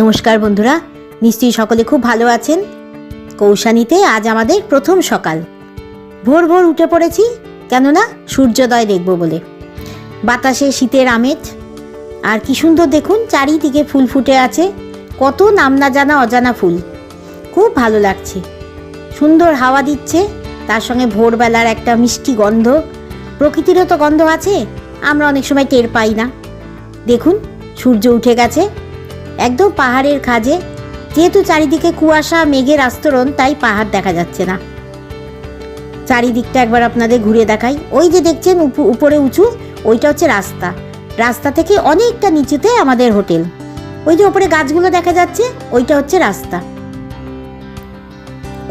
নমস্কার বন্ধুরা, নিশ্চয়ই সকলে খুব ভালো আছেন। কৌশানীতে আজ আমাদের প্রথম সকাল। ভোর ভোর উঠে পড়েছি, কেননা সূর্যোদয় দেখব বলে। বাতাসে শীতের আমেজ, আর কি সুন্দর দেখুন, চারিদিকে ফুল ফুটে আছে। কত নাম না জানা অজানা ফুল। খুব ভালো লাগছে। সুন্দর হাওয়া দিচ্ছে, তার সঙ্গে ভোরবেলার একটা মিষ্টি গন্ধ। প্রকৃতিরও তো গন্ধ আছে, আমরা অনেক সময় টের পাই না। দেখুন, সূর্য উঠে গেছে। একদম পাহাড়ের খাজে যেহেতু চারিদিকে কুয়াশা, মেঘের আস্তরণ, তাই পাহাড় দেখা যাচ্ছে না। চারিদিকটা একবার আপনাদের ঘুরে দেখাই। ওই যে দেখছেন উপ- উপরে উঁচু, ওইটা হচ্ছে রাস্তা। রাস্তা থেকে অনেকটা নিচুতে আমাদের হোটেল। ওই যে ওপরে গাছগুলো দেখা যাচ্ছে, ওইটা হচ্ছে রাস্তা।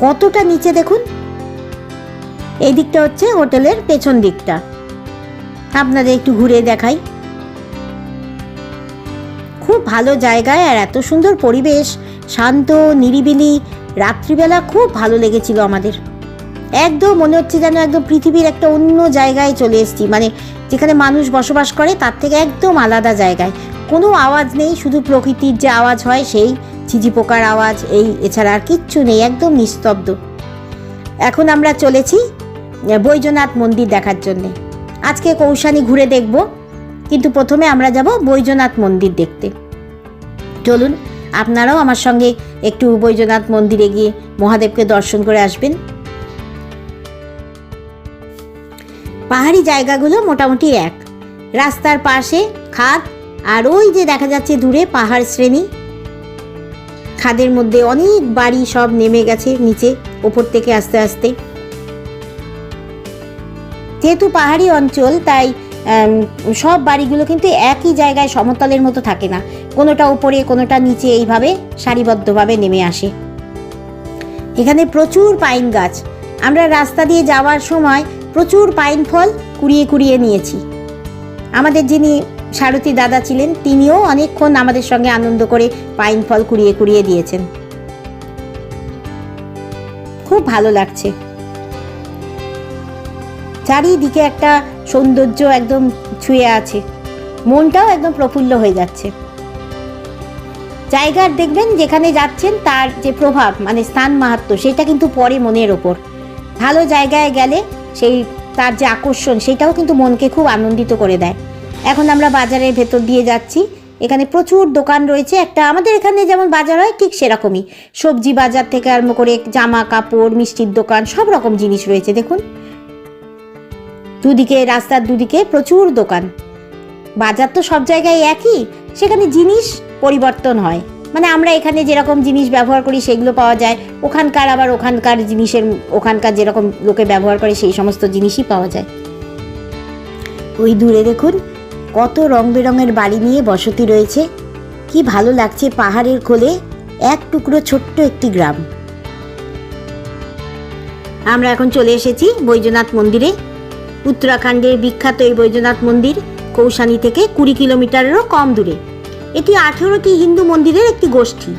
কতটা নিচে দেখুন। এই দিকটা হচ্ছে হোটেলের পেছন দিকটা। আপনাদের একটু ঘুরে দেখাই। খুব ভালো জায়গায় আর এত সুন্দর পরিবেশ, শান্ত, নিরিবিলি, রাত্রিবেলা খুব ভালো লেগেছিল আমাদের। একদম মনে হচ্ছে যেন একদম পৃথিবীর একটা অন্য জায়গায় চলে এসেছি। মানে যেখানে মানুষ বসবাস করে, তার থেকে একদম আলাদা জায়গায়। কোনো আওয়াজ নেই, শুধু প্রকৃতির যে আওয়াজ হয়, সেই ঝিঝি পোকার আওয়াজ, এই এছাড়া আর কিচ্ছু নেই, একদম নিস্তব্ধ। এখন আমরা চলেছি বৈজনাথ মন্দির দেখার জন্যে। আজকে কৌশানি ঘুরে দেখব, কিন্তু প্রথমে আমরা যাব বৈজনাথ মন্দির দেখতে। চলুন, আপনারাও আমার সঙ্গে একটু বৈদ্যনাথ মন্দিরে গিয়ে মহাদেবকে দর্শন করে আসবেন। পাহাড়ি জায়গাগুলো মোটামুটি এক। রাস্তার পাশে খাদ, আর ওই যে দেখা যাচ্ছে দূরে পাহাড় শ্রেণি। খাদের মধ্যে অনেক বাড়ি সব নেমে গেছে নিচে, ওপর থেকে আস্তে আস্তে। যেহেতু পাহাড়ি অঞ্চল, তাই সব বাড়িগুলো কিন্তু একই জায়গায় সমতলের মতো থাকে না। কোনোটা উপরে, কোনোটা নিচে এইভাবে সারিবদ্ধভাবে নেমে আসে। এখানে প্রচুর পাইন গাছ। আমরা রাস্তা দিয়ে যাওয়ার সময় প্রচুর পাইন ফল কুড়িয়ে কুড়িয়ে নিয়েছি। আমাদের যিনি সারথী দাদা ছিলেন, তিনিও অনেকক্ষণ আমাদের সঙ্গে আনন্দ করে পাইন ফল কুড়িয়ে কুড়িয়ে দিয়েছেন। খুব ভালো লাগছে। চারিদিকে একটা সৌন্দর্য একদম ছুঁয়ে আছে। মনটাও একদম প্রফুল্ল হয়ে যাচ্ছে। জায়গার দেখবেন যেখানে যাচ্ছেন তার যে প্রভাব মানে স্থান মাহাত্ম, সেটা কিন্তু পরে মনের ওপর। ভালো জায়গায় গেলে সেই, তার যে আকর্ষণ, সেটাও কিন্তু মনকে খুব আনন্দিত করে দেয়। এখন আমরা বাজারের ভেতর দিয়ে যাচ্ছি। এখানে প্রচুর দোকান রয়েছে। একটা আমাদের এখানে যেমন বাজার হয়, ঠিক সেরকমই। সবজি বাজার থেকে আরম্ভ করে জামা কাপড়, মিষ্টির দোকান, সব রকম জিনিস রয়েছে, দেখুন। দুদিকে, রাস্তার দুদিকে প্রচুর দোকান। বাজার তো সব জায়গায় একই। সেখানে জিনিস পরিবর্তন হয়। মানে আমরা এখানে যেরকম জিনিস ব্যবহার করি সেগুলো পাওয়া যায়, ওখানকার আবার ওখানকার জিনিসের, ওখানকার যেরকম লোকে ব্যবহার করে সেই সমস্ত জিনিসই পাওয়া যায়। ওই দূরে দেখুন, কত রং বেরঙের বাড়ি নিয়ে বসতি রয়েছে। কি ভালো লাগছে পাহাড়ের কোলে, এক টুকরো ছোট্ট একটি গ্রাম। আমরা এখন চলে এসেছি বৈদ্যনাথ মন্দিরে। উত্তরাখণ্ডের বিখ্যাত এই বৈদ্যনাথ মন্দির কৌশানী থেকে কুড়ি কিলোমিটারেরও কম দূরে। এটি আঠেরোটি হিন্দু মন্দিরের একটি গোষ্ঠী।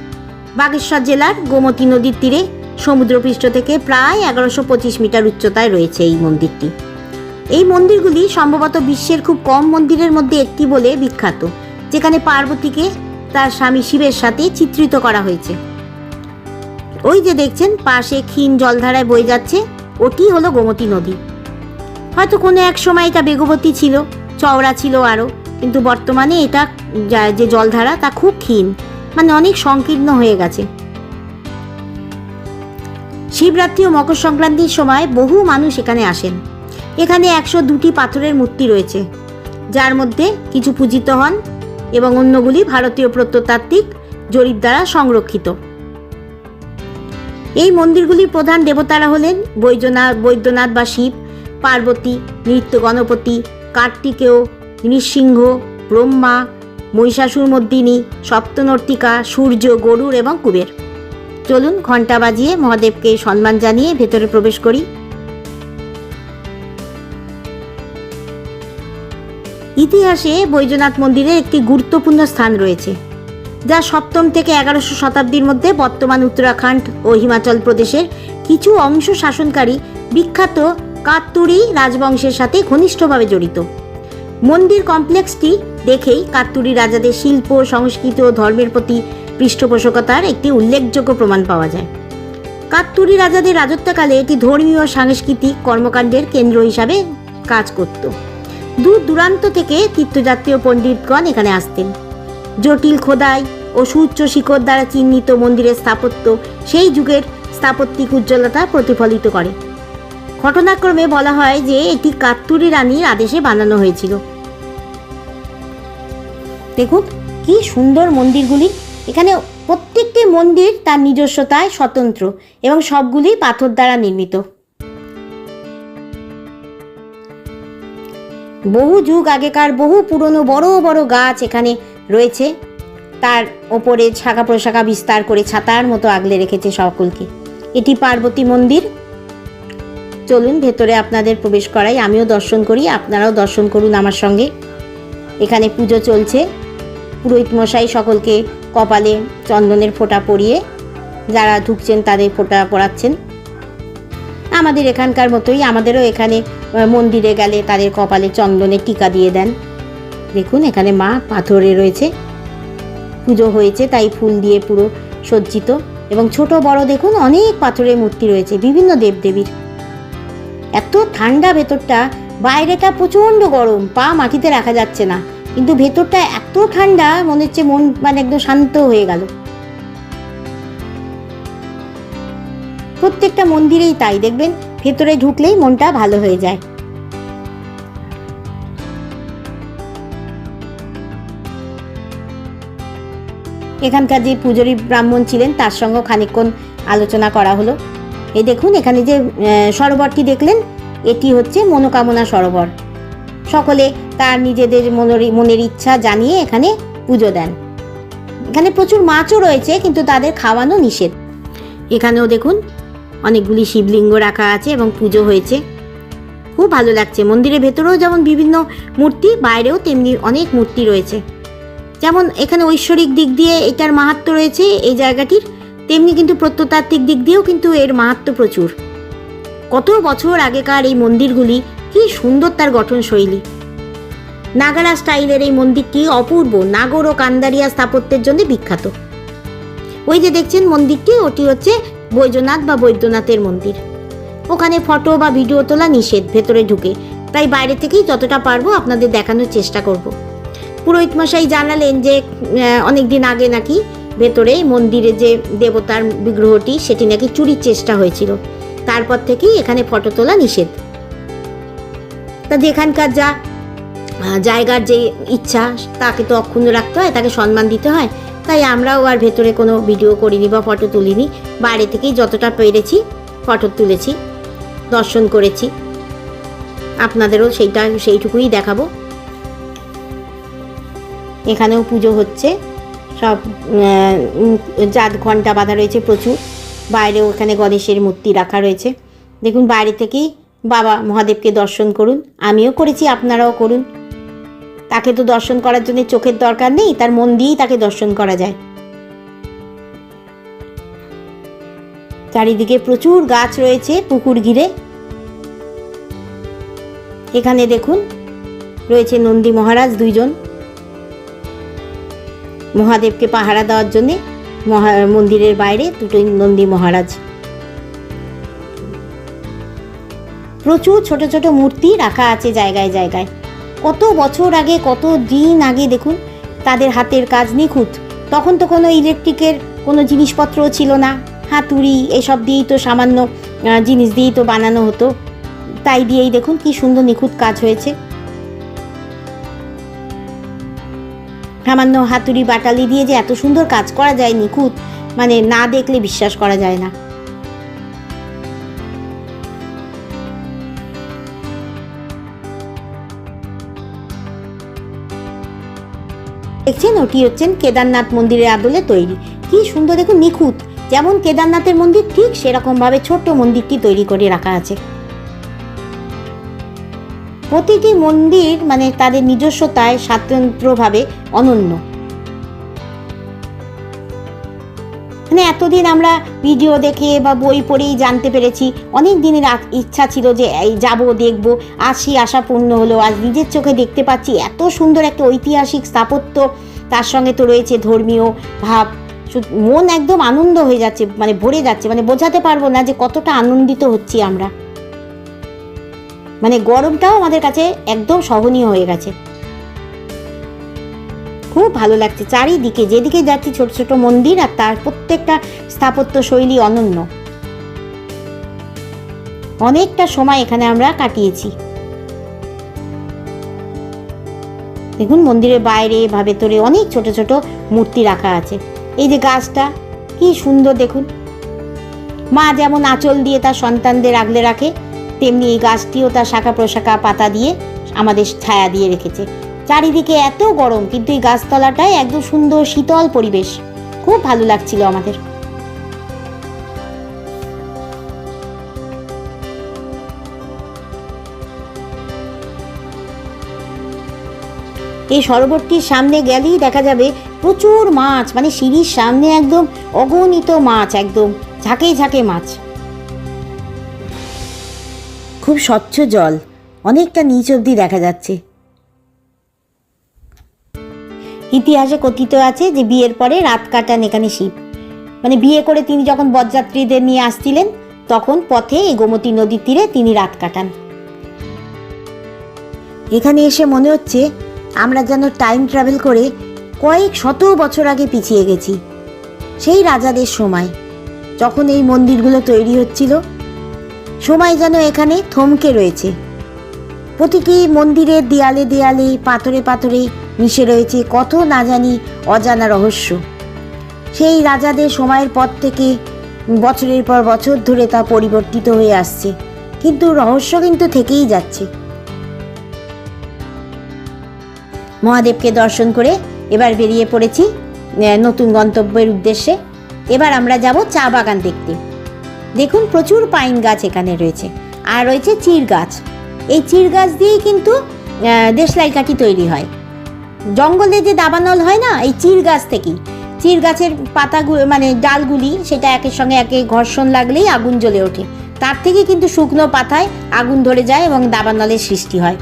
বাগেশ্বর জেলার গোমতী নদীর তীরে সমুদ্রপৃষ্ঠ থেকে প্রায় এগারোশো পঁচিশ মিটার উচ্চতায় রয়েছে এই মন্দিরটি। এই মন্দিরগুলি সম্ভবত বিশ্বের খুব কম মন্দিরের মধ্যে একটি বলে বিখ্যাত, যেখানে পার্বতীকে তার স্বামী শিবের সাথে চিত্রিত করা হয়েছে। ওই যে দেখছেন, পাশে ক্ষীণ জলধারায় বয়ে যাচ্ছে, ওটি হলো গোমতী নদী। হয়তো কোনো এক সময় এটা বেগবতী ছিল, চওড়া ছিল আরও। কিন্তু বর্তমানে এটা, যে জলধারা, তা খুব ক্ষীণ। মানে অনেক সংকীর্ণ হয়ে গেছে। শিবরাত্রি ও মকর সংক্রান্তির সময় বহু মানুষ এখানে আসেন। এখানে একশো দুটি পাথরের মূর্তি রয়েছে। যার মধ্যে কিছু পূজিত হন এবং অন্যগুলি ভারতীয় প্রত্নতাত্ত্বিক জরিপ দ্বারা সংরক্ষিত। এই মন্দিরগুলির প্রধান দেবতারা হলেন বৈদ্যনাথ বৈদ্যনাথ বা শিব, পার্বতী নৃত্য গণপতি কার্তিকেয় নৃসিংহ ব্রহ্মা মহিষাসুর মর্দিনী সপ্তনর্তিকা, সূর্য গরুর এবং কুবের। চলুন ঘণ্টা বাজিয়ে মহাদেবকে সম্মান জানিয়ে ভেতরে প্রবেশ করি। ইতিহাসে বৈদ্যনাথ মন্দিরে একটি গুরুত্বপূর্ণ স্থান রয়েছে, যা সপ্তম থেকে এগারোশো শতাব্দীর মধ্যে বর্তমান উত্তরাখণ্ড ও হিমাচল প্রদেশের কিছু অংশ শাসনকারী বিখ্যাত কাত্তুরি রাজবংশের সাথে ঘনিষ্ঠভাবে জড়িত। মন্দির কমপ্লেক্সটি দেখেই কাত্তুরি রাজাদের শিল্প, সংস্কৃতি ও ধর্মের প্রতি পৃষ্ঠপোষকতার একটি উল্লেখযোগ্য প্রমাণ পাওয়া যায়। কাত্তুরি রাজাদের রাজত্বকালে এটি ধর্মীয়, সাংস্কৃতিক কর্মকাণ্ডের কেন্দ্র হিসাবে কাজ করত। দূর দূরান্ত থেকে তীর্থযাত্রীয় পণ্ডিতগণ এখানে আসতেন। জটিল খোদাই ও সুউচ্চ শিখর দ্বারা চিহ্নিত মন্দিরের স্থাপত্য সেই যুগের স্থাপত্যিক উজ্জ্বলতা প্রতিফলিত করে। ঘটনাক্রমে বলা হয় যে এটি কাত্তুরি রানীর আদেশে বানানো হয়েছিল। দেখুন, কি সুন্দর মন্দিরগুলি। এখানে প্রত্যেকটি মন্দির তার নিজস্বতায় স্বতন্ত্র এবং সবগুলি পাথর দ্বারা নির্মিত। বহু যুগ আগেকার বহু পুরনো বড় বড় গাছ এখানে রয়েছে। তার ওপরে শাখা প্রশাখা বিস্তার করে ছাতার মতো আগলে রেখেছে সকলকে। এটি পার্বতী মন্দির। চলুন, ভেতরে আপনাদের প্রবেশ করাই। আমিও দর্শন করি, আপনারাও দর্শন করুন আমার সঙ্গে। এখানে পুজো চলছে। পুরোহিত মশাই সকলকে কপালে চন্দনের ফোঁটা পরিয়ে, যারা ঢুকছেন তাদের ফোঁটা পরাচ্ছেন। আমাদের এখানকার মতোই, আমাদেরও এখানে মন্দিরে গেলে তাদের কপালে চন্দনের টিকা দিয়ে দেন। দেখুন, এখানে মা পাথরে রয়েছে। পুজো হয়েছে, তাই ফুল দিয়ে পুরো সজ্জিত। এবং ছোট বড় দেখুন, অনেক পাথরের মূর্তি রয়েছে, বিভিন্ন দেবদেবীর। এত ঠান্ডা ভেতরটা বাইরেটা প্রচণ্ড গরম, পা মাটিতে রাখা যাচ্ছে না। কিন্তু ভেতরটা এত ঠান্ডা, মনে হচ্ছে মন মানে একদম শান্ত হয়ে গেল। প্রত্যেকটা মন্দিরেই তাই, দেখবেন? ভেতরে ঢুকলেই মনটা ভালো হয়ে যায়। এখানকার যে পুজোরী ব্রাহ্মণ ছিলেন, তার সঙ্গেও খানিকক্ষণ আলোচনা করা হলো। এই দেখুন, এখানে যে সরোবরটি দেখলেন, এটি হচ্ছে মনোকামনা সরোবর। সকলে তার নিজেদের মনের মনের ইচ্ছা জানিয়ে এখানে পুজো দেন। এখানে প্রচুর মাছও রয়েছে, কিন্তু তাদের খাওয়ানো নিষেধ। এখানেও দেখুন, অনেকগুলি শিবলিঙ্গ রাখা আছে এবং পুজো হয়েছে। খুব ভালো লাগছে। মন্দিরের ভেতরেও যেমন বিভিন্ন মূর্তি, বাইরেও তেমনি অনেক মূর্তি রয়েছে। যেমন এখানে ঐশ্বরিক দিক দিয়ে এটার মাহাত্ম্য রয়েছে এই জায়গাটির। তেমনি কিন্তু প্রত্নতাত্ত্বিক দিক দিয়েও কিন্তু এর মাহাত্ম্য প্রচুর। কত বছর আগেকার এই মন্দিরগুলি, কি সুন্দর তার গঠনশৈলী। নাগারা স্টাইলের এই মন্দিরটি অপূর্ব নাগর ও কান্দারিয়া স্থাপত্যের জন্য বিখ্যাত। ওই যে দেখছেন মন্দিরটি, ওটি হচ্ছে বৈদ্যনাথ বা বৈদ্যনাথের মন্দির। ওখানে ফটো বা ভিডিও তোলা নিষেধ, ভেতরে ঢুকে। তাই বাইরে থেকেই যতটা পারব আপনাদের দেখানোর চেষ্টা করব। পুরোহিত মশাই জানালেন যে অনেক দিন আগে নাকি ভেতরে মন্দিরে যে দেবতার বিগ্রহটি, সেটি নাকি চুরির চেষ্টা হয়েছিল। তারপর থেকেই এখানে ফটো তোলা নিষেধ। তা যেখানকার যা জায়গার যে ইচ্ছা, তাকে তো অক্ষুণ্ণ রাখতে হয়, তাকে সম্মান দিতে হয়। তাই আমরাও আর ভেতরে কোনো ভিডিও করিনি বা ফটো তুলিনি। বাইরে থেকেই যতটা পেরেছি, ফটো তুলেছি, দর্শন করেছি। আপনাদেরও সেইটা, সেইটুকুই দেখাবো। এখানেও পুজো হচ্ছে। সব জাত ঘণ্টা বাঁধা রয়েছে প্রচুর। বাইরেও এখানে গণেশের মূর্তি রাখা রয়েছে। দেখুন, বাইরে থেকেই বাবা মহাদেবকে দর্শন করুন। আমিও করেছি, আপনারাও করুন। তাকে তো দর্শন করার জন্য চোখের দরকার নেই, তার মন দিয়েই তাকে দর্শন করা যায়। চারিদিকে প্রচুর গাছ রয়েছে পুকুর ঘিরে। এখানে দেখুন, রয়েছে নন্দী মহারাজ দুইজন। মহাদেবকে পাহারা দেওয়ার জন্যে মহা, মন্দিরের বাইরে দুটোই নন্দী মহারাজ। প্রচুর ছোট ছোট মূর্তি রাখা আছে জায়গায় জায়গায়। কত বছর আগে, কত দিন আগে দেখুন, তাদের হাতের কাজ নিখুঁত। তখন তো কোনো ইলেকট্রিকের কোনো জিনিসপত্রও ছিল না। হাতুড়ি, এসব দিয়েই তো সামান্য জিনিস দিয়েই তো বানানো হতো। তাই দিয়েই দেখুন কি সুন্দর নিখুঁত কাজ হয়েছে। সামান্য হাতুড়ি বাটালি দিয়ে যে এত সুন্দর কাজ করা যায় নিখুঁত মানে না দেখলে বিশ্বাস করা যায় না। দেখছেন? ওটি হচ্ছেন কেদারনাথ মন্দিরের আদলে তৈরি। কি সুন্দর, দেখুন, নিখুঁত। যেমন কেদারনাথের মন্দির, ঠিক সেরকমভাবে ছোট্ট মন্দিরটি তৈরি করে রাখা আছে। প্রতিটি মন্দির মানে তাদের নিজস্বতায় স্বাতন্ত্রভাবে অনন্য। মানে এতদিন আমরা ভিডিও দেখে বা বই পড়েই জানতে পেরেছি, অনেক দিনের ইচ্ছা ছিল যে, এই যাব, দেখব আসি আশা পূর্ণ হলো, আজ নিজের চোখে দেখতে পাচ্ছি এত সুন্দর একটা ঐতিহাসিক স্থাপত্য, তার সঙ্গে তো রয়েছে ধর্মীয় ভাব। মন একদম আনন্দ হয়ে যাচ্ছে মানে ভরে যাচ্ছে মানে বোঝাতে পারব না যে কতটা আনন্দিত হচ্ছি আমরা। মানে গরমটাও আমাদের কাছে একদম সহনীয় হয়ে গেছে। খুব ভালো লাগছে চারিদিকে, যেদিকে যাচ্ছি ছোট ছোট মন্দির আর তার প্রত্যেকটা স্থাপত্য শৈলী অনন্য। অনেকটা সময় এখানে আমরা কাটিয়েছি। দেখুন মন্দিরের বাইরে বা ভেতরে অনেক ছোট ছোট মূর্তি রাখা আছে। এই যে গাছটা, কি সুন্দর দেখুন। মা যেমন আঁচল দিয়ে তার সন্তানদের আগলে রাখে তেমনি এই গাছটিও তার শাখা প্রশাখা পাতা দিয়ে আমাদের ছায়া দিয়ে রেখেছে। চারিদিকে এত গরম, কিন্তু এই গাছতলাটায় একদম সুন্দর শীতল পরিবেশ। খুব ভালো লাগছিল আমাদের। এই সরোবরটির সামনে গেলেই দেখা যাবে প্রচুর মাছ মানে সিঁড়ির সামনে একদম অগণিত মাছ, একদম ঝাঁকে ঝাঁকে মাছ। খুব স্বচ্ছ জল। অনেকটা নিচ অবধি দেখা যাচ্ছে। ইতিহাসে কথিত আছে যে বিয়ের পরে রাত কাটান এখানে শিব। মানে বিয়ে করে তিনি যখন বরযাত্রীদের নিয়ে আসছিলেন, তখন পথে এই গোমতী নদীর তীরে তিনি রাত কাটান। এখানে এসে মনে হচ্ছে আমরা যেন টাইম ট্রাভেল করে কয়েক শত বছর আগে পিছিয়ে গেছি। সেই রাজাদের সময়, যখন এই মন্দিরগুলো তৈরি হচ্ছিল সময় যেন এখানে থমকে রয়েছে। প্রতিটি মন্দিরের দেয়ালে দেয়ালে, পাথরে পাথরে মিশে রয়েছে কত না জানি অজানা রহস্য। সেই রাজাদের সময়ের পর থেকে বছরের পর বছর ধরে তা পরিবর্তিত হয়ে আসছে। কিন্তু রহস্য কিন্তু থেকেই যাচ্ছে। মহাদেবকে দর্শন করে এবার বেরিয়ে পড়েছি নতুন গন্তব্যের উদ্দেশ্যে। এবার আমরা যাব চা বাগান দেখতে। দেখুন, প্রচুর পাইন গাছ এখানে রয়েছে। আর রয়েছে চির গাছ। এই চির গাছ দিয়েই কিন্তু দেশলাই কাঠি তৈরি হয়। জঙ্গলে যে দাবানল হয় না, এই চির গাছ থেকেই। চির গাছের পাতাগুলো মানে ডালগুলি, সেটা একের সঙ্গে একে ঘর্ষণ লাগলেই আগুন জ্বলে ওঠে। তার থেকে কিন্তু শুকনো পাতায় আগুন ধরে যায় এবং দাবানলের সৃষ্টি হয়।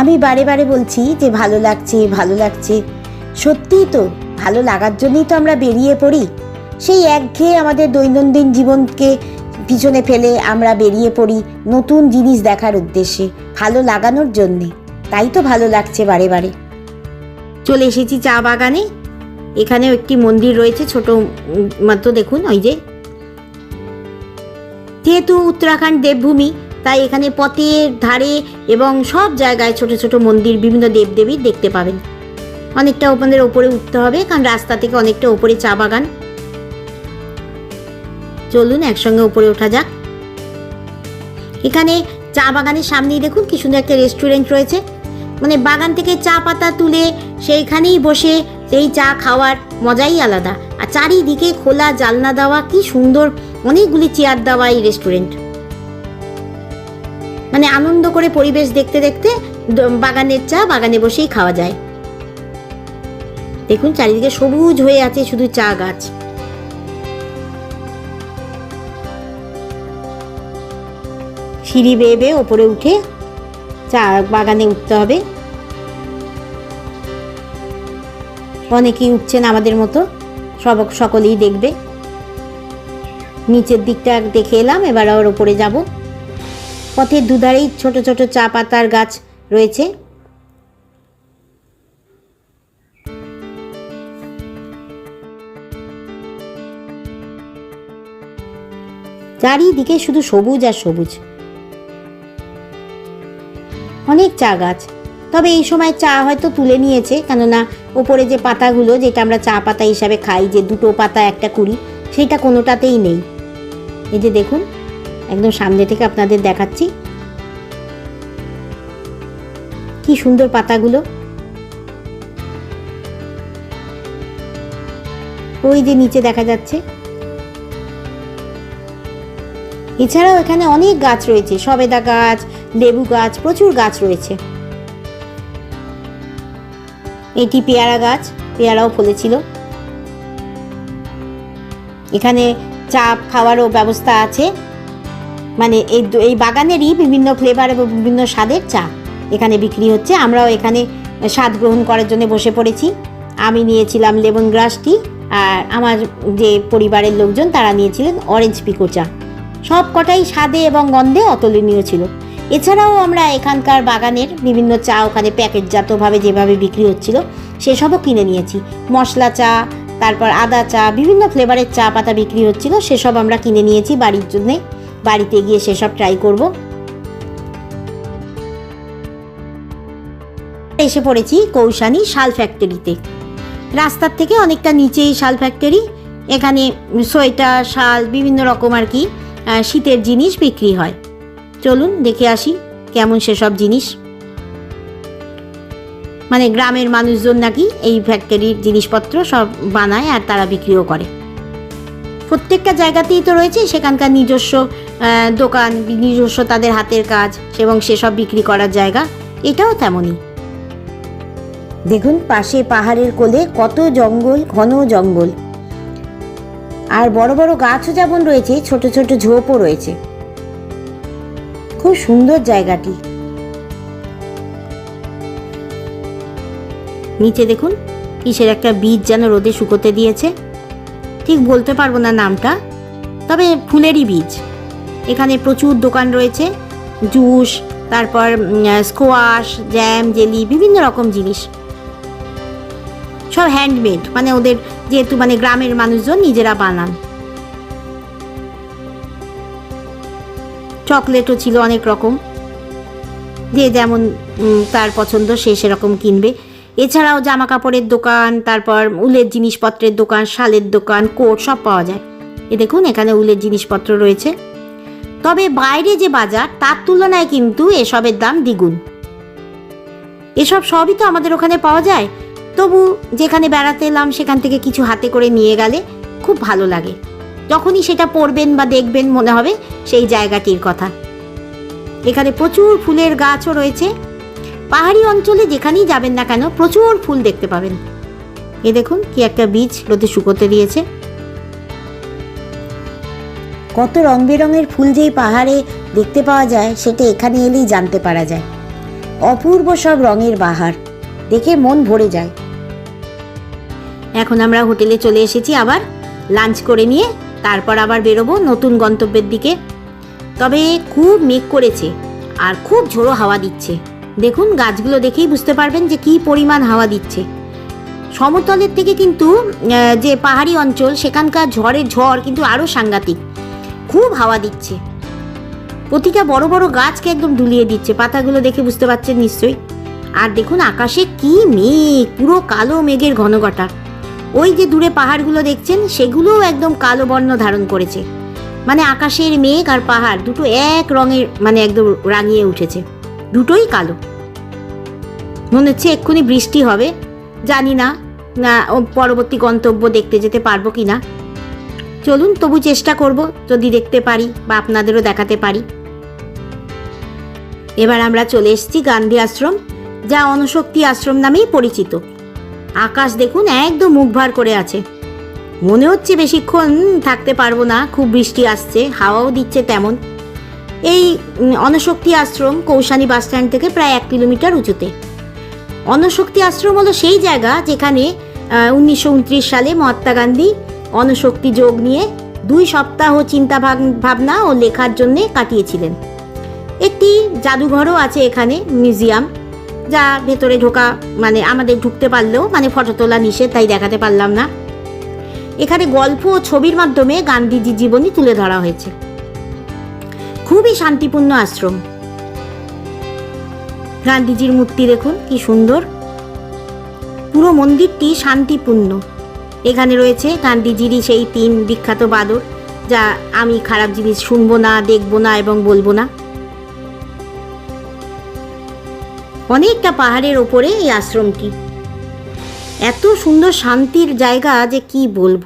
আমি বারে বারে বলছি যে, ভালো লাগছে ভালো লাগছে। সত্যিই তো, ভালো লাগার জন্যই তো আমরা বেরিয়ে পড়ি। সেই একঘেয়ে আমাদের দৈনন্দিন জীবনকে পিছনে ফেলে আমরা বেরিয়ে পড়ি নতুন জিনিস দেখার উদ্দেশ্যে, ভালো লাগানোর জন্যে। তাই তো ভালো লাগছে বারে বারে। চলে এসেছি চা বাগানে। এখানেও একটি মন্দির রয়েছে, ছোট মাত্র দেখুন, ওই যে। যেহেতু উত্তরাখণ্ড দেবভূমি, তাই এখানে পথের ধারে এবং সব জায়গায় ছোট ছোট মন্দির, বিভিন্ন দেবদেবী দেখতে পাবেন। অনেকটা ওপরের ওপরে উঠতে হবে, কারণ রাস্তা থেকে অনেকটা ওপরে চা বাগান। চলুন একসঙ্গে উপরে ওঠা যাক। এখানে চা বাগানের সামনেই দেখুন কি সুন্দর একটা রেস্টুরেন্ট রয়েছে। মানে বাগান থেকে চা পাতা তুলে সেইখানেই বসে সেই চা খাওয়ার মজাই আলাদা। আর চারিদিকে খোলা জালনা দেওয়া, কি সুন্দর অনেকগুলি চেয়ার দেওয়া এই রেস্টুরেন্ট মানে আনন্দ করে পরিবেশ দেখতে দেখতে বাগানের চা বাগানে বসেই খাওয়া যায়। দেখুন চারিদিকে সবুজ হয়ে আছে শুধু চা গাছ। সিঁড়ি বেয়ে বেয়ে ওপরে উঠে চা বাগানে উঠতে হবে। অনেকেই উঠছেন আমাদের মতো, সব সকলেই দেখবে। নিচের দিকটা দেখে এলাম, এবার আবার ওপরে যাব। পথের দুধারেই ছোট ছোট চা পাতার গাছ রয়েছে। চারিদিকে শুধু সবুজ আর সবুজ। অনেক চা গাছ। তবে এই সময় চা হয়তো তুলে নিয়েছে, কেননা ওপরে যে পাতাগুলো, যেটা আমরা চা পাতা হিসাবে খাই, যে দুটো পাতা, একটা কুড়ি সেটা কোনোটাতেই নেই। এই যে দেখুন, একদম সামনে থেকে আপনাদের দেখাচ্ছি। কি সুন্দর পাতাগুলো। ওই যে নিচে দেখা যাচ্ছে। এছাড়াও এখানে অনেক গাছ রয়েছে, সবেদা গাছ লেবু গাছ, প্রচুর গাছ রয়েছে। এটি পেয়ারা গাছ, পেয়ারাও ফলেছিল। এখানে চা খাওয়ারও ব্যবস্থা আছে। মানে এই এই বাগানেরই বিভিন্ন ফ্লেভার এবং বিভিন্ন স্বাদের চা এখানে বিক্রি হচ্ছে। আমরাও এখানে স্বাদ গ্রহণ করার জন্য বসে পড়েছি। আমি নিয়েছিলাম লেমন গ্রাস টি আর আমার যে পরিবারের লোকজন তারা নিয়েছিলেন অরেঞ্জ পিকো চা। সব কটাই স্বাদে এবং গন্ধে অতুলনীয় ছিল। এছাড়াও আমরা এখানকার বাগানের বিভিন্ন চা ওখানে প্যাকেটজাতভাবে যেভাবে বিক্রি হচ্ছিল, সেসবও কিনে নিয়েছি। মশলা চা, তারপর আদা চা, বিভিন্ন ফ্লেভারের চা পাতা বিক্রি হচ্ছিল, সেসব আমরা কিনে নিয়েছি বাড়ির জন্যে। বাড়িতে গিয়ে সেসব ট্রাই করব। এসে পড়েছি কৌশানি শাল ফ্যাক্টরিতে রাস্তার থেকে অনেকটা নিচেই শাল ফ্যাক্টরি এখানে সোয়েটার, শাল, বিভিন্ন রকম আর কি শীতের জিনিস বিক্রি হয়। চলুন দেখে আসি কেমন সেসব জিনিস। মানে গ্রামের মানুষজন নাকি এই ফ্যাক্টরির জিনিসপত্র সব বানায় আর তারা বিক্রিও করে। প্রত্যেকটা জায়গাতেই তো রয়েছে সেখানকার নিজস্ব দোকান, নিজস্ব তাদের হাতের কাজ এবং সেসব বিক্রি করার জায়গা। এটাও তেমনই। দেখুন পাশে পাহাড়ের কোলে কত জঙ্গল, ঘন জঙ্গল। আর বড় বড় গাছও যেমন রয়েছে, ছোট ছোট ঝোপও রয়েছে। খুব সুন্দর জায়গাটি। নিচে দেখুন, কিসের একটা বীজ যেন রোদে শুকোতে দিয়েছে। ঠিক বলতে পারব না নামটা, তবে ফুলেরই বীজ। এখানে প্রচুর দোকান রয়েছে, জুস, তারপর স্কোয়াশ, জ্যাম, জেলি, বিভিন্ন রকম জিনিস। সব হ্যান্ডমেড মানে ওদের যেহেতু মানে গ্রামের মানুষজন নিজেরা বানান। চকলেটও ছিল অনেক রকম। যে যেমন তার পছন্দ সে সেরকম কিনবে। এছাড়াও জামা কাপড়ের দোকান, তারপর উলের জিনিসপত্রের দোকান, শালের দোকান, কোট সব পাওয়া যায়। এ দেখুন, এখানে উলের জিনিসপত্র রয়েছে। তবে বাইরে যে বাজার, তার তুলনায় কিন্তু এসবের দাম দ্বিগুণ। এসব সবই তো আমাদের ওখানে পাওয়া যায়। তবু যেখানে বেড়াতে এলাম, সেখান থেকে কিছু হাতে করে নিয়ে গেলে খুব ভালো লাগে। যখনই সেটা পড়বেন বা দেখবেন মনে হবে সেই জায়গাটির কথা। এখানে প্রচুর ফুলের গাছও রয়েছে। পাহাড়ি অঞ্চলে যেখানেই যাবেন না কেন প্রচুর ফুল দেখতে পাবেন। এ দেখুন কি একটা বীজ রোদে শুকোতে দিয়েছে। কত রং বেরঙের ফুল যেই পাহাড়ে দেখতে পাওয়া যায় সেটা এখানে এলেই জানতে পারা যায়। অপূর্ব সব রঙের বাহার, দেখে মন ভরে যায়। এখন আমরা হোটেলে চলে এসেছি আবার, লাঞ্চ করে নিয়ে তারপর আবার বেরোবো নতুন গন্তব্যের দিকে। তবে খুব মেঘ করেছে আর খুব ঝোড়ো হাওয়া দিচ্ছে। দেখুন, গাছগুলো দেখেই বুঝতে পারবেন যে কি পরিমাণ হাওয়া দিচ্ছে। সমতলের থেকে কিন্তু যে পাহাড়ি অঞ্চল, সেখানকার ঝড়ের ঝড় কিন্তু আরও সাংঘাতিক। খুব হাওয়া দিচ্ছে। প্রতিটা বড় বড় গাছকে একদম দুলিয়ে দিচ্ছে। পাতাগুলো দেখে বুঝতে পারছেন নিশ্চয়ই। আর দেখুন, আকাশে কি মেঘ, পুরো কালো মেঘের ঘনঘটা। ওই যে দূরে পাহাড়গুলো দেখছেন, সেগুলোও একদম কালো বর্ণ ধারণ করেছে। মানে আকাশের মেঘ আর পাহাড় দুটো এক রঙের মানে একদম রাঙিয়ে উঠেছে। দুটোই কালো। মনে হচ্ছে এক্ষুনি বৃষ্টি হবে। জানি না না পরবর্তী গন্তব্য দেখতে যেতে পারব কি না চলুন, তবু চেষ্টা করব, যদি দেখতে পারি বা আপনাদেরও দেখাতে পারি। এবার আমরা চলে এসেছি গান্ধী আশ্রম, যা অনশক্তি আশ্রম নামেই পরিচিত। আকাশ দেখুন একদম মুখ ভার করে আছে। মনে হচ্ছে বেশিক্ষণ থাকতে পারব না, খুব বৃষ্টি আসছে, হাওয়াও দিচ্ছে তেমন। এই অনশক্তি আশ্রম কৌশানী বাস স্ট্যান্ড থেকে প্রায় এক কিলোমিটার উঁচুতে। অনশক্তি আশ্রম হলো সেই জায়গা যেখানে উনিশশো উনত্রিশ সালে মহাত্মা গান্ধী অনশক্তি যোগ নিয়ে দুই সপ্তাহ চিন্তা ভাব- ভাবনা ও লেখার জন্যে কাটিয়েছিলেন। একটি জাদুঘরও আছে এখানে, মিউজিয়াম। যা ভেতরে ঢোকা মানে আমাদের ঢুকতে পারলেও মানে ফটো তোলা নিষেধ, তাই দেখাতে পারলাম না। এখানে গল্প ও ছবির মাধ্যমে গান্ধীজির জীবনী তুলে ধরা হয়েছে। খুবই শান্তিপূর্ণ আশ্রম। গান্ধীজির মূর্তি দেখুন, কি সুন্দর। পুরো মন্দিরটি শান্তিপূর্ণ। এখানে রয়েছে গান্ধীজিরই সেই তিন বিখ্যাত বাদর, যা আমি খারাপ জিনিস শুনব না, দেখব না এবং বলব না। অনেকটা পাহাড়ের ওপরে এই আশ্রমটি। এত সুন্দর শান্তির জায়গা যে কি বলব।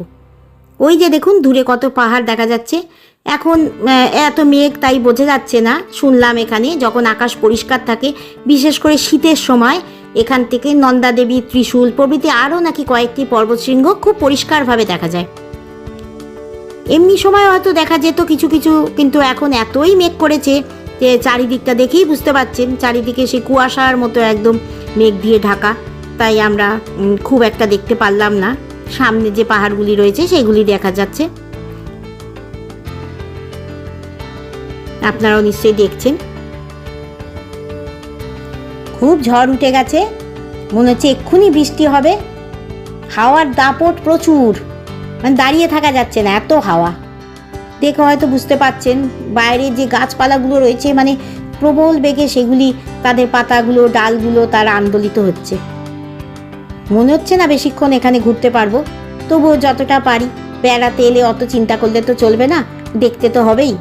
ওই যে দেখুন, দূরে কত পাহাড় দেখা যাচ্ছে। এখন এত মেঘ তাই বোঝা যাচ্ছে না। শুনলাম এখানে যখন আকাশ পরিষ্কার থাকে, বিশেষ করে শীতের সময়, এখান থেকে নন্দা দেবী, ত্রিশূল প্রভৃতি আরও নাকি কয়েকটি পর্বতশৃঙ্গ খুব পরিষ্কারভাবে দেখা যায়। এমনি সময় হয়তো দেখা যেত কিছু কিছু, কিন্তু এখন এতই মেঘ করেছে যে চারিদিকটা দেখেই বুঝতে পারছেন, চারিদিকে সে কুয়াশার মতো একদম মেঘ দিয়ে ঢাকা। তাই আমরা খুব একটা দেখতে পারলাম না। সামনে যে পাহাড়গুলি রয়েছে, সেগুলি দেখা যাচ্ছে। আপনারাও নিশ্চয়ই দেখছেন। খুব ঝড় উঠে গেছে। মনে হচ্ছে এক্ষুনি বৃষ্টি হবে। হাওয়ার দাপট প্রচুর। মানে দাঁড়িয়ে থাকা যাচ্ছে না, এত হাওয়া। দেখে হয়তো বুঝতে পাচ্ছেন বাইরে যে গাছপালাগুলো রয়েছে মানে প্রবল বেগে সেগুলি তাদের পাতাগুলো, ডালগুলো তারা আন্দোলিত হচ্ছে। মনে হচ্ছে না বেশিক্ষণ এখানে ঘুরতে পারব, তবুও যতটা পারি, বেড়াতে এলে অত চিন্তা করলে তো চলবে না, দেখতে তো হবেই।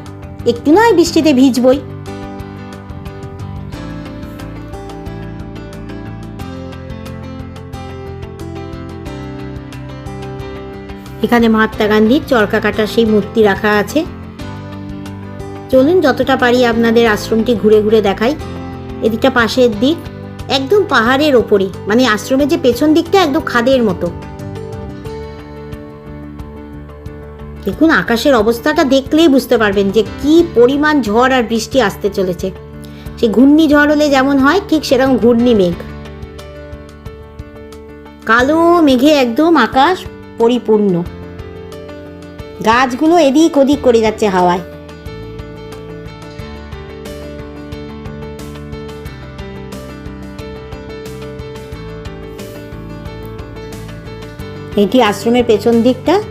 একটু নয় বৃষ্টিতে ভিজবই। এখানে মহাত্মা গান্ধীর চরকা কাটার সেই মূর্তি রাখা আছে। চলুন যতটা পারি আপনাদের আশ্রমটি ঘুরে ঘুরে দেখাই। এদিকটা পাশের দিক, একদম পাহাড়ের ওপরে মানে আশ্রমের যে পেছন দিকটা একদম খাদের মতো। দেখুন, আকাশের অবস্থাটা দেখলেই বুঝতে পারবেন যে কি পরিমাণ ঝড় আর বৃষ্টি আসতে চলেছে। সে ঘূর্ণি ঝড় হলে যেমন হয়, ঠিক সেরকম ঘূর্ণি মেঘ। কালো মেঘে একদম আকাশ পরিপূর্ণ। গাছগুলো এদিক ওদিক করে যাচ্ছে হাওয়ায়। এটি আশ্রমের পেছন দিকটা।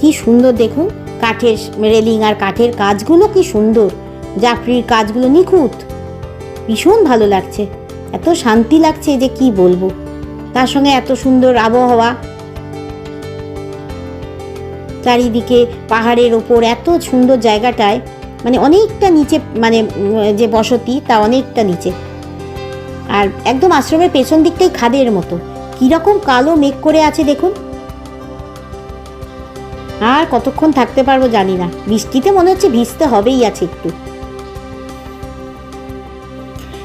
কি সুন্দর দেখুন, কাঠের রেলিং আর কাঠের কাজগুলো কি সুন্দর। জাফরির কাজগুলো নিখুঁত। ভীষণ ভালো লাগছে। এত শান্তি লাগছে যে কি বলব। তার সঙ্গে এত সুন্দর আবহাওয়া। চারিদিকে পাহাড়ের ওপর এত সুন্দর জায়গাটায় মানে অনেকটা নিচে মানে যে বসতি, তা অনেকটা নিচে। আর একদম আশ্রমের পেছন দিকটাই খাদের মতো। কীরকম কালো মেঘ করে আছে দেখুন। আর কতক্ষণ থাকতে পারব জানি না। বৃষ্টিতে মনে হচ্ছে ভিজতে হবেই আছে একটু।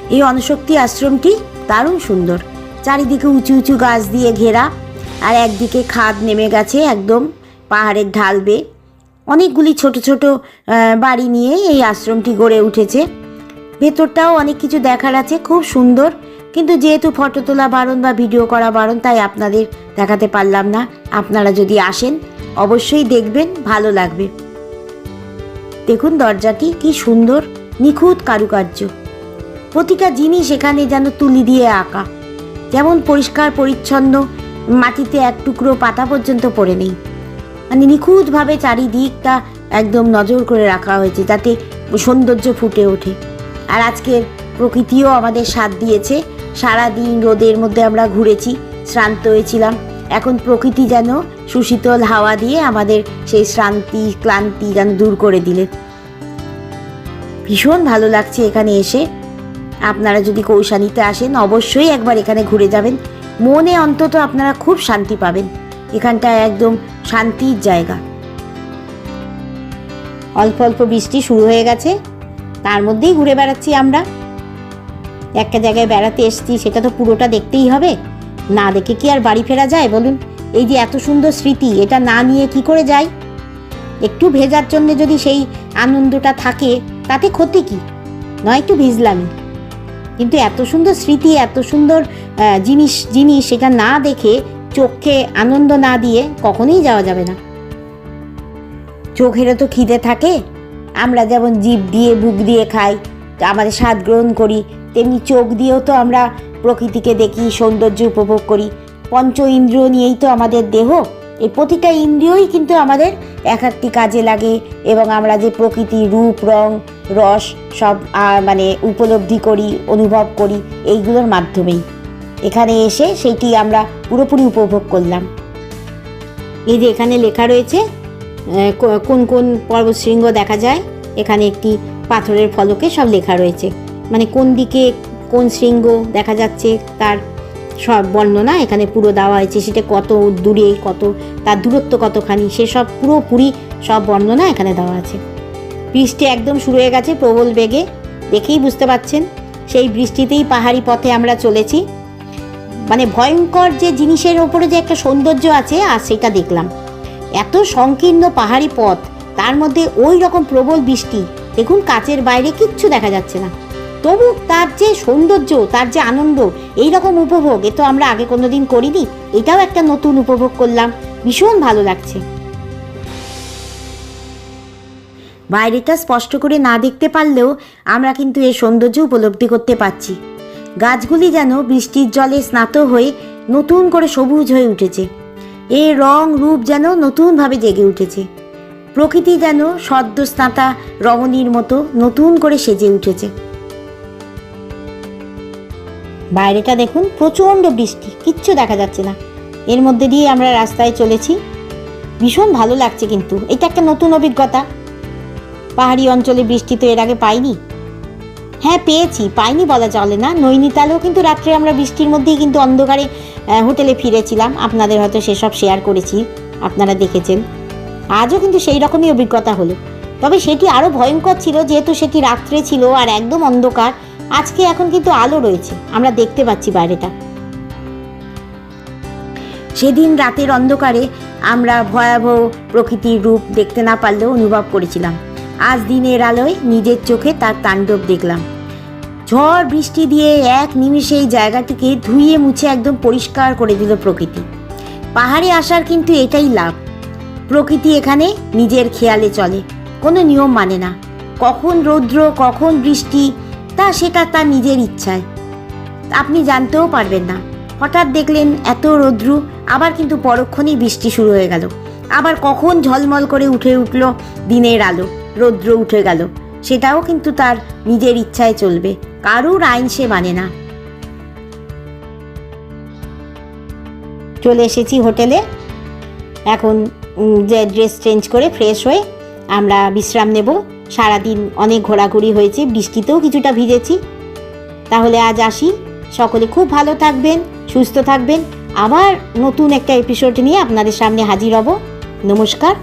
এই অনশক্তি আশ্রমটি দারুণ সুন্দর। চারিদিকে উঁচু উঁচু গাছ দিয়ে ঘেরা, আর একদিকে খাদ নেমে গেছে একদম পাহাড়ের ঢাল অনেকগুলি ছোট ছোট বাড়ি নিয়ে এই আশ্রমটি গড়ে উঠেছে। ভেতরটাও অনেক কিছু দেখার আছে, খুব সুন্দর। কিন্তু যেহেতু ফটো তোলা বারণ বা ভিডিও করা বারণ, তাই আপনাদের দেখাতে পারলাম না। আপনারা যদি আসেন, অবশ্যই দেখবেন, ভালো লাগবে। দেখুন দরজাটি, কি সুন্দর, নিখুঁত কারুকার্য। প্রতিটা জিনিস এখানে যেন তুলি দিয়ে আঁকা। যেমন পরিষ্কার, পরিচ্ছন্ন, মাটিতে এক টুকরো পাতা পর্যন্ত পড়ে নেই। মানে নিখুঁতভাবে চারিদিকটা একদম নজর করে রাখা হয়েছে যাতে সৌন্দর্য ফুটে ওঠে। আর আজকের প্রকৃতিও আমাদের সাথ দিয়েছে। সারা দিন রোদের মধ্যে আমরা ঘুরেছি, শ্রান্ত হয়েছিলাম। এখন প্রকৃতি যেন সুশীতল হাওয়া দিয়ে আমাদের সেই শ্রান্তি, ক্লান্তি যেন দূর করে দিলে। ভীষণ ভালো লাগছে এখানে এসে। আপনারা যদি কৌশানিতে আসেন, অবশ্যই একবার এখানে ঘুরে যাবেন। মনে অন্তত আপনারা খুব শান্তি পাবেন। এখানটা একদম শান্তির জায়গা। অল্প অল্প বৃষ্টি শুরু হয়ে গেছে। তার মধ্যেই ঘুরে বেড়াচ্ছি আমরা। একটা জায়গায় বেড়াতে এসেছি, সেটা তো পুরোটা দেখতেই হবে। না দেখে কি আর বাড়ি ফেরা যায়, বলুন? এই যে এত সুন্দর স্মৃতি, এটা না নিয়ে কি করে যাই? একটু ভেজার জন্য যদি সেই আনন্দটা থাকে, তাতে ক্ষতি কি? নয় একটু ভিজলামই। কিন্তু এত সুন্দর স্মৃতি, এত সুন্দর জিনিস জিনিস সেটা না দেখে চোখে আনন্দ না দিয়ে কখনোই যাওয়া যাবে না। চোখেরও তো খিদে থাকে। আমরা যেমন জিভ দিয়ে, বুক দিয়ে খাই, আমাদের স্বাদ গ্রহণ করি, তেমনি চোখ দিয়েও তো আমরা প্রকৃতিকে দেখি, সৌন্দর্য উপভোগ করি। পঞ্চ ইন্দ্রিয় নিয়েই তো আমাদের দেহ। এই প্রতিটা ইন্দ্রিয়ই কিন্তু আমাদের এক একটি কাজে লাগে এবং আমরা যে প্রকৃতির রূপ, রং রস সব মানে উপলব্ধি করি, অনুভব করি এইগুলোর মাধ্যমেই। এখানে এসে সেইটি আমরা পুরোপুরি উপভোগ করলাম। এই যে এখানে লেখা রয়েছে কোন কোন পর্বতশৃঙ্গ দেখা যায়, এখানে একটি পাথরের ফলকে সব লেখা রয়েছে। মানে কোন দিকে কোন শৃঙ্গ দেখা যাচ্ছে, তার সব বর্ণনা এখানে পুরো দেওয়া হয়েছে। সেটা কত দূরে, কত, তার দূরত্ব কতখানি সেসব পুরোপুরি সব বর্ণনা এখানে দেওয়া আছে। বৃষ্টি একদম শুরু হয়ে গেছে প্রবল বেগে। দেখেই বুঝতে পাচ্ছেন, সেই বৃষ্টিতেই পাহাড়ি পথে আমরা চলেছি। মানে ভয়ঙ্কর যে জিনিসের ওপরে যে একটা সৌন্দর্য আছে, আর সেটা দেখলাম। এত সংকীর্ণ পাহাড়ি পথ, তার মধ্যে ওই রকম প্রবল বৃষ্টি, দেখুন কাচের বাইরে কিচ্ছু দেখা যাচ্ছে না। তবু তার যে সৌন্দর্য, তার যে আনন্দ, এই রকম উপভোগ, এ তো আমরা আগে কোনোদিন করিনি, এটাও একটা নতুন উপভোগ করলাম। ভীষণ ভালো লাগছে। বাইরেটা স্পষ্ট করে না দেখতে পারলেও আমরা কিন্তু এর সৌন্দর্য উপলব্ধি করতে পারছি। গাছগুলি যেন বৃষ্টির জলে স্নাত হয়ে নতুন করে সবুজ হয়ে উঠেছে। এর রং রূপ যেন নতুনভাবে জেগে উঠেছে। প্রকৃতি যেন সদ্য স্নাতা রমণীর মতো নতুন করে সেজে উঠেছে। বাইরেটা দেখুন প্রচণ্ড বৃষ্টি, কিচ্ছু দেখা যাচ্ছে না। এর মধ্যে দিয়ে আমরা রাস্তায় চলেছি। ভীষণ ভালো লাগছে কিন্তু, এটা একটা নতুন অভিজ্ঞতা। পাহাড়ি অঞ্চলে বৃষ্টি তো এর আগে পাইনি। হ্যাঁ পেয়েছি। পাইনি বলা চলে না। নৈনিতালেও কিন্তু রাত্রে আমরা বৃষ্টির মধ্যেই কিন্তু অন্ধকারে হোটেলে ফিরেছিলাম। আপনাদের হয়তো সেসব শেয়ার করেছি। আপনারা দেখেছেন। আজও কিন্তু সেই রকমই অভিজ্ঞতা হলো। তবে সেটি আরও ভয়ঙ্কর ছিল, যেহেতু সেটি রাত্রে ছিল আর একদম অন্ধকার। আজকে এখন কিন্তু আলো রয়েছে। আমরা দেখতে পাচ্ছি বাইরেটা। সেদিন রাতের অন্ধকারে আমরা ভয়াবহ প্রকৃতির রূপ দেখতে না পারলেও অনুভব করেছিলাম। আজ দিনের আলোয় নিজের চোখে তার তাণ্ডব দেখলাম। ঝড় বৃষ্টি দিয়ে এক নিমিষে এই জায়গাটিকে ধুইয়ে মুছে একদম পরিষ্কার করে দিল প্রকৃতি। পাহাড়ে আসার কিন্তু এটাই লাভ। প্রকৃতি এখানে নিজের খেয়ালে চলে, কোনো নিয়ম মানে না। কখন রৌদ্র, কখন বৃষ্টি, তা সেটা তার নিজের ইচ্ছায়। আপনি জানতেও পারবেন না। হঠাৎ দেখলেন এত রৌদ্রু, আবার কিন্তু পরক্ষণেই বৃষ্টি শুরু হয়ে গেল। আবার কখন ঝলমল করে উঠে উঠল দিনের আলো। রৌদ্র উঠে গেল। সেটাও কিন্তু তার নিজের ইচ্ছায় চলবে। কারুর আইন সে মানে না। চলে এসেছি হোটেলে। এখন যে ড্রেস চেঞ্জ করে ফ্রেশ হয়ে আমরা বিশ্রাম নেব। সারাদিন অনেক ঘোরাঘুরি হয়েছে, বৃষ্টিতেও কিছুটা ভিজেছি। তাহলে আজ আসি। সকলে খুব ভালো থাকবেন, সুস্থ থাকবেন। আবার নতুন একটা এপিসোড নিয়ে আপনাদের সামনে হাজির হব। নমস্কার।